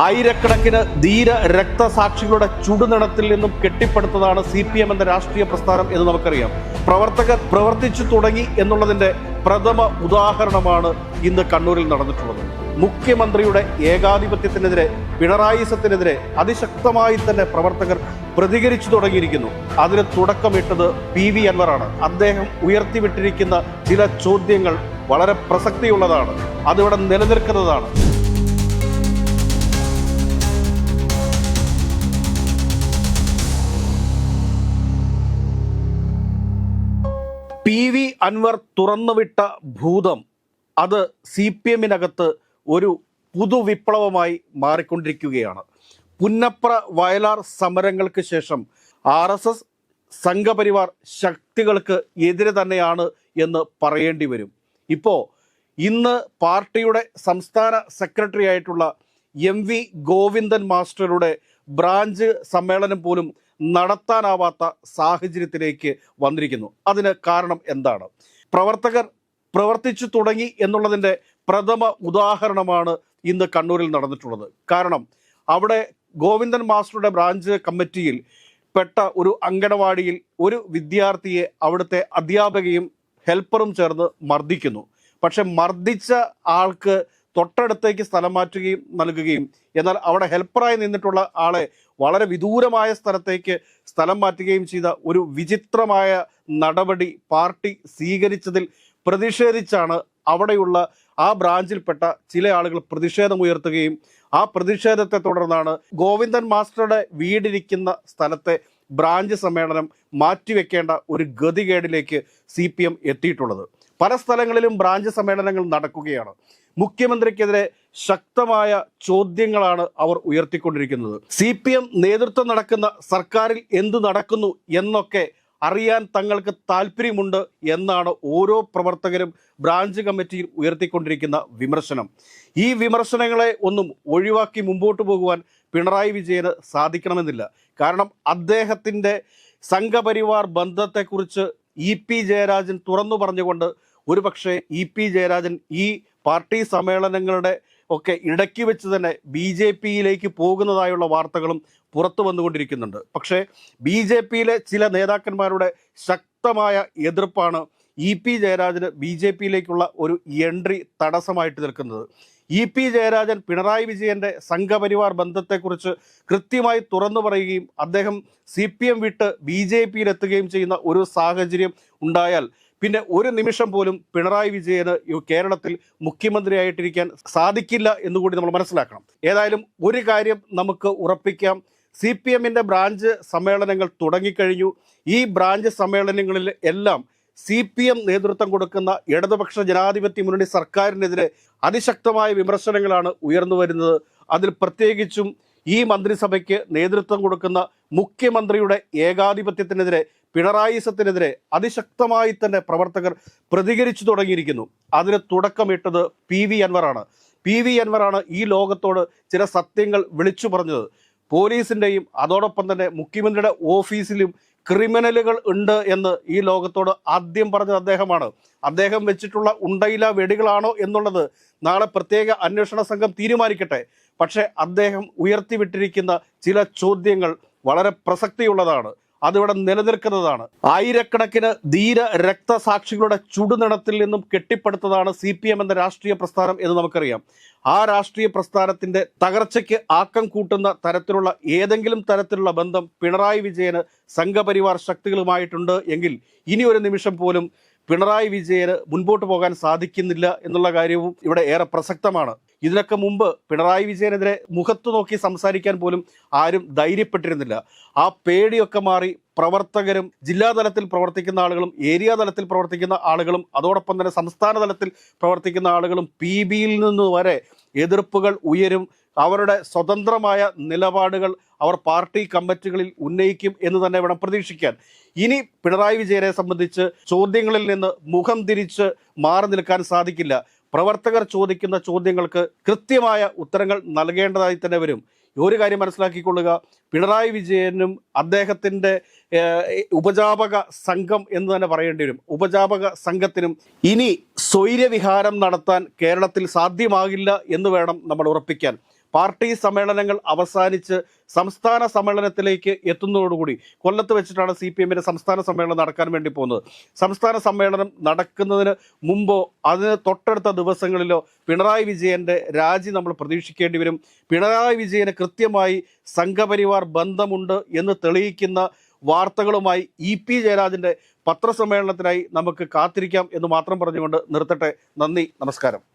ആയിരക്കണക്കിന് ധീര രക്തസാക്ഷികളുടെ ചുടുനടത്തിൽ നിന്നും കെട്ടിപ്പടുത്തതാണ് സി പി എം എന്ന രാഷ്ട്രീയ പ്രസ്ഥാനം എന്ന് നമുക്കറിയാം. പ്രവർത്തകർ പ്രവർത്തിച്ചു തുടങ്ങി എന്നുള്ളതിന്റെ പ്രഥമ ഉദാഹരണമാണ് ഇന്ന് കണ്ണൂരിൽ നടന്നിട്ടുള്ളത്. മുഖ്യമന്ത്രിയുടെ ഏകാധിപത്യത്തിനെതിരെ പിണറായിസത്തിനെതിരെ അതിശക്തമായി തന്നെ പ്രവർത്തകർ പ്രതികരിച്ചു തുടങ്ങിയിരിക്കുന്നു. അതിന് തുടക്കമിട്ടത് പി വി അൻവറാണ്. അദ്ദേഹം ഉയർത്തിവിട്ടിരിക്കുന്ന ചില ചോദ്യങ്ങൾ വളരെ പ്രസക്തിയുള്ളതാണ്. അതിവിടെ നിലനിൽക്കുന്നതാണ്. പി വി അൻവർ തുറന്നുവിട്ട ഭൂതം അത് സി പി എമ്മിനകത്ത് ഒരു പുതുവിപ്ലവമായി മാറിക്കൊണ്ടിരിക്കുകയാണ്. പുന്നപ്ര വയലാർ സമരങ്ങൾക്ക് ശേഷം ആർ എസ് എസ് സംഘപരിവാർ ശക്തികൾക്ക് എതിരെ തന്നെയാണ് എന്ന് പറയേണ്ടി വരും. ഇപ്പോൾ ഇന്ന് പാർട്ടിയുടെ സംസ്ഥാന സെക്രട്ടറി ആയിട്ടുള്ള എം വി ഗോവിന്ദൻ മാസ്റ്ററുടെ ബ്രാഞ്ച് സമ്മേളനം പോലും നടത്താനാവാത്ത സാഹചര്യത്തിലേക്ക് വന്നിരിക്കുന്നു. അതിന് കാരണം എന്താണ്? പ്രവർത്തകർ പ്രവർത്തിച്ചു തുടങ്ങി എന്നുള്ളതിന്റെ പ്രഥമ ഉദാഹരണമാണ് ഇന്ന് കണ്ണൂരിൽ നടന്നിട്ടുള്ളത്. കാരണം അവിടെ ഗോവിന്ദൻ മാസ്റ്ററുടെ ബ്രാഞ്ച് കമ്മിറ്റിയിൽ പെട്ട ഒരു അങ്കണവാടിയിൽ ഒരു വിദ്യാർത്ഥിയെ അവിടുത്തെ അധ്യാപകയും ഹെൽപ്പറും ചേർന്ന് മർദ്ദിക്കുന്നു. പക്ഷെ മർദ്ദിച്ച ആൾക്ക് തൊട്ടടുത്തേക്ക് സ്ഥലം മാറ്റുകയും നൽകുകയും. എന്നാൽ അവിടെ ഹെൽപ്പറായി നിന്നിട്ടുള്ള ആളെ വളരെ വിദൂരമായ സ്ഥലത്തേക്ക് സ്ഥലം മാറ്റുകയും ചെയ്ത ഒരു വിചിത്രമായ നടപടി പാർട്ടി സ്വീകരിച്ചതിൽ പ്രതിഷേധിച്ചാണ് അവിടെയുള്ള ആ ബ്രാഞ്ചിൽപ്പെട്ട ചില ആളുകൾ പ്രതിഷേധമുയർത്തുകയും ആ പ്രതിഷേധത്തെ തുടർന്നാണ് ഗോവിന്ദൻ മാസ്റ്ററുടെ വീടിരിക്കുന്ന സ്ഥലത്തെ ബ്രാഞ്ച് സമ്മേളനം മാറ്റിവെക്കേണ്ട ഒരു ഗതികേടിലേക്ക് സി പി എം എത്തിയിട്ടുള്ളത്. പല സ്ഥലങ്ങളിലും ബ്രാഞ്ച് സമ്മേളനങ്ങൾ നടക്കുകയാണ്. മുഖ്യമന്ത്രിക്കെതിരെ ശക്തമായ ചോദ്യങ്ങളാണ് അവർ ഉയർത്തിക്കൊണ്ടിരിക്കുന്നത്. സി പി എം നേതൃത്വം നടക്കുന്ന സർക്കാരിൽ എന്തു നടക്കുന്നു എന്നൊക്കെ അറിയാൻ തങ്ങൾക്ക് താല്പര്യമുണ്ട് എന്നാണ് ഓരോ പ്രവർത്തകരും ബ്രാഞ്ച് കമ്മിറ്റിയിൽ ഉയർത്തിക്കൊണ്ടിരിക്കുന്ന വിമർശനം. ഈ വിമർശനങ്ങളെ ഒന്നും ഒഴിവാക്കി മുമ്പോട്ട് പോകുവാൻ പിണറായി വിജയന് സാധിക്കണമെന്നില്ല. കാരണം അദ്ദേഹത്തിന്റെ സംഘപരിവാർ ബന്ധത്തെക്കുറിച്ച് ഇ പി ജയരാജൻ തുറന്നു പറഞ്ഞുകൊണ്ട് ഒരുപക്ഷെ ഇ പി ജയരാജൻ ഈ പാർട്ടി സമ്മേളനങ്ങളുടെ ഒക്കെ ഇടയ്ക്ക് വെച്ച് തന്നെ ബി ജെ പിയിലേക്ക് പോകുന്നതായുള്ള വാർത്തകളും പുറത്തു വന്നുകൊണ്ടിരിക്കുന്നുണ്ട്. പക്ഷേ ബി ജെ പിയിലെ ചില നേതാക്കന്മാരുടെ ശക്തമായ എതിർപ്പാണ് ഇ പി ജയരാജന് ബി ജെ പിയിലേക്കുള്ള ഒരു എൻട്രി തടസ്സമായിട്ട് നിൽക്കുന്നത്. ഇ പി ജയരാജൻ പിണറായി വിജയന്റെ സംഘപരിവാർ ബന്ധത്തെക്കുറിച്ച് കൃത്യമായി തുറന്നു പറയുകയും അദ്ദേഹം സി പി എം വിട്ട് ബി ജെ പിയിലെത്തുകയും ചെയ്യുന്ന ഒരു സാഹചര്യം ഉണ്ടായാൽ പിന്നെ ഒരു നിമിഷം പോലും പിണറായി വിജയന് കേരളത്തിൽ മുഖ്യമന്ത്രിയായിട്ടിരിക്കാൻ സാധിക്കില്ല എന്നുകൂടി നമ്മൾ മനസ്സിലാക്കണം. ഏതായാലും ഒരു കാര്യം നമുക്ക് ഉറപ്പിക്കാം. സി പി എമ്മിന്റെ ബ്രാഞ്ച് സമ്മേളനങ്ങൾ തുടങ്ങിക്കഴിഞ്ഞു. ഈ ബ്രാഞ്ച് സമ്മേളനങ്ങളിൽ എല്ലാം സി പി എം നേതൃത്വം കൊടുക്കുന്ന ഇടതുപക്ഷ ജനാധിപത്യ മുന്നണി സർക്കാരിനെതിരെ അതിശക്തമായ വിമർശനങ്ങളാണ് ഉയർന്നു വരുന്നത്. അതിൽ പ്രത്യേകിച്ചും ഈ മന്ത്രിസഭയ്ക്ക് നേതൃത്വം കൊടുക്കുന്ന മുഖ്യമന്ത്രിയുടെ ഏകാധിപത്യത്തിനെതിരെ പിണറായിസത്തിനെതിരെ അതിശക്തമായി തന്നെ പ്രവർത്തകർ പ്രതികരിച്ചു തുടങ്ങിയിരിക്കുന്നു. അതിന് തുടക്കമിട്ടത് പി വി അൻവറാണ്. പി വി അൻവറാണ് ഈ ലോകത്തോട് ചില സത്യങ്ങൾ വിളിച്ചു പറഞ്ഞത്. പോലീസിന്റെയും അതോടൊപ്പം തന്നെ മുഖ്യമന്ത്രിയുടെ ഓഫീസിലും ക്രിമിനലുകൾ ഉണ്ട് എന്ന് ഈ ലോകത്തോട് ആദ്യം പറഞ്ഞത് അദ്ദേഹമാണ്. അദ്ദേഹം വെച്ചിട്ടുള്ള ഉണ്ടയില വെടികളാണോ എന്നുള്ളത് നാളെ പ്രത്യേക അന്വേഷണ സംഘം തീരുമാനിക്കട്ടെ. പക്ഷേ അദ്ദേഹം ഉയർത്തിവിട്ടിരിക്കുന്ന ചില ചോദ്യങ്ങൾ വളരെ പ്രസക്തിയുള്ളതാണ്. അതിവിടെ നിലനിൽക്കുന്നതാണ്. ആയിരക്കണക്കിന് ധീര രക്തസാക്ഷികളുടെ ചുടുനിണത്തിൽ നിന്നും കെട്ടിപ്പടുത്തതാണ് സി പി എം എന്ന രാഷ്ട്രീയ പ്രസ്ഥാനം എന്ന് നമുക്കറിയാം. ആ രാഷ്ട്രീയ പ്രസ്ഥാനത്തിന്റെ തകർച്ചയ്ക്ക് ആക്കം കൂട്ടുന്ന തരത്തിലുള്ള ഏതെങ്കിലും തരത്തിലുള്ള ബന്ധം പിണറായി വിജയന് സംഘപരിവാർ ശക്തികളുമായിട്ടുണ്ട് എങ്കിൽ ഇനി ഒരു നിമിഷം പോലും പിണറായി വിജയന് മുൻപോട്ട് പോകാൻ സാധിക്കുന്നില്ല എന്നുള്ള കാര്യവും ഇവിടെ ഏറെ പ്രസക്തമാണ്. ഇതിനൊക്കെ മുമ്പ് പിണറായി വിജയനെതിരെ മുഖത്തു നോക്കി സംസാരിക്കാൻ പോലും ആരും ധൈര്യപ്പെട്ടിരുന്നില്ല. ആ പേടിയൊക്കെ മാറി പ്രവർത്തകരും ജില്ലാ തലത്തിൽ പ്രവർത്തിക്കുന്ന ആളുകളും ഏരിയ തലത്തിൽ പ്രവർത്തിക്കുന്ന ആളുകളും അതോടൊപ്പം തന്നെ സംസ്ഥാന തലത്തിൽ പ്രവർത്തിക്കുന്ന ആളുകളും പി ബിയിൽ നിന്ന് വരെ എതിർപ്പുകൾ ഉയരും. അവരുടെ സ്വതന്ത്രമായ നിലപാടുകൾ അവർ പാർട്ടി കമ്മിറ്റികളിൽ ഉന്നയിക്കും എന്ന് തന്നെ വേണം പ്രതീക്ഷിക്കാൻ. ഇനി പിണറായി വിജയനെ സംബന്ധിച്ച് ചോദ്യങ്ങളിൽ നിന്ന് മുഖം തിരിച്ച് മാറി നിൽക്കാൻ സാധിക്കില്ല. പ്രവർത്തകർ ചോദിക്കുന്ന ചോദ്യങ്ങൾക്ക് കൃത്യമായ ഉത്തരങ്ങൾ നൽകേണ്ടതായി തന്നെ വരും. ഒരു കാര്യം മനസ്സിലാക്കിക്കൊള്ളുക. പിണറായി വിജയനും അദ്ദേഹത്തിന്റെ ഉപജാപക സംഘം എന്ന് തന്നെ പറയേണ്ടി വരും. ഉപജാപക സംഘത്തിനും ഇനി സ്വൈര്യവിഹാരം നടത്താൻ കേരളത്തിൽ സാധ്യമാകില്ല എന്ന് വേണം നമ്മൾ ഉറപ്പിക്കാൻ. പാർട്ടി സമ്മേളനങ്ങൾ അവസാനിച്ച് സംസ്ഥാന സമ്മേളനത്തിലേക്ക് എത്തുന്നതോടുകൂടി കൊല്ലത്ത് വെച്ചിട്ടാണ് സി പി എമ്മിന്റെ സംസ്ഥാന സമ്മേളനം നടക്കാൻ വേണ്ടി പോകുന്നത്. സംസ്ഥാന സമ്മേളനം നടക്കുന്നതിന് മുമ്പോ അതിന് തൊട്ടടുത്ത ദിവസങ്ങളിലോ പിണറായി വിജയന്റെ രാജി നമ്മൾ പ്രതീക്ഷിക്കേണ്ടി വരും. പിണറായി വിജയന് കൃത്യമായി സംഘപരിവാർ ബന്ധമുണ്ട് എന്ന് തെളിയിക്കുന്ന വാർത്തകളുമായി ഇ പി ജയരാജന്റെ പത്രസമ്മേളനത്തിനായി നമുക്ക് കാത്തിരിക്കാം എന്ന് മാത്രം പറഞ്ഞുകൊണ്ട് നിർത്തട്ടെ. നന്ദി നമസ്കാരം.